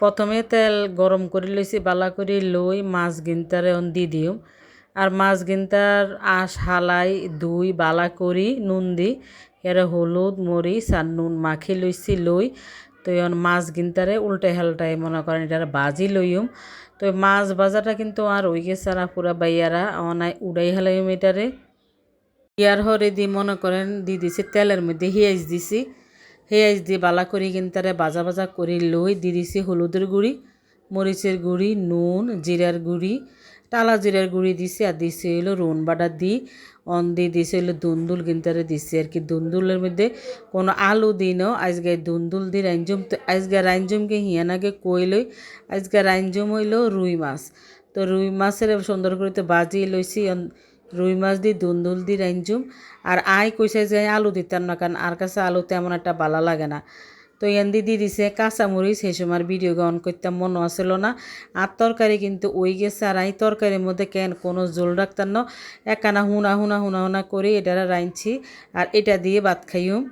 প্রথমে তেল গরম করে লইছি, বালা করে লই মাছ গিনতারে দি দিম আর মাছ গিনতার আঁশ হালাই দুই, বালা করি, নুন দি, এরে হলুদ, মরিচ আর নুন মাখি লইছি, লই তো এখন মাছ গিনতারে উল্টে হেলটাই মনে করেন এটার বাজি লইম তো মাছ বাজাটা কিন্তু আর ওই গেছে পুরা বাইয়ারা অনাই উড়াই হেলাইম এটারে। ইয়ার হরে দি মনে করেন দি দিছি, তেলের মধ্যে হিয়াইজ দিছি। হিয়াইজ দিয়ে বালা করি কিনতারে বাজা বাজা করি লই দি দিছি হলুদের গুঁড়ি, মরিচের গুঁড়ি, নুন, জিরার গুঁড়ি, টালা জিরার গুঁড়ি দিছি আর দিছি হলো রুন বাটা দি, অন দিয়ে দিছি হলো দুন্দুল কিনতারে দিছি আর কি। দুন্দুলের মধ্যে কোনো আলু দিই দিনও আজকে দুন্দুল দি রাইনজুম, তো আজকে রাইনজুমকে হিয়ানাকে কই লই, আজকে রাইনজুম হইল রুই মাছ। তো রুই মাছের সুন্দর করে তো বাজি লইছি রুই মাছ দি, দুন্দুল দি রাঞ্জুম। আর আই কইছে যে আলু দিতাম না, কারণ আর কাছে আলু তেমন একটা ভালো লাগে না। তো এন্দি দিদি দিছে কাঁচামরিচ, সেই সময় ভিডিও গ্রহণ করতে মনে আসলো না। আর তরকারি কিন্তু ওই গেছে, আর এই তরকারির মধ্যে কেন কোনো জোল রাখতাম না। একখানা হুনা হুনা হুনা হুনা করে এটারা রাঁধছি, আর এটা দিয়ে ভাত খাইম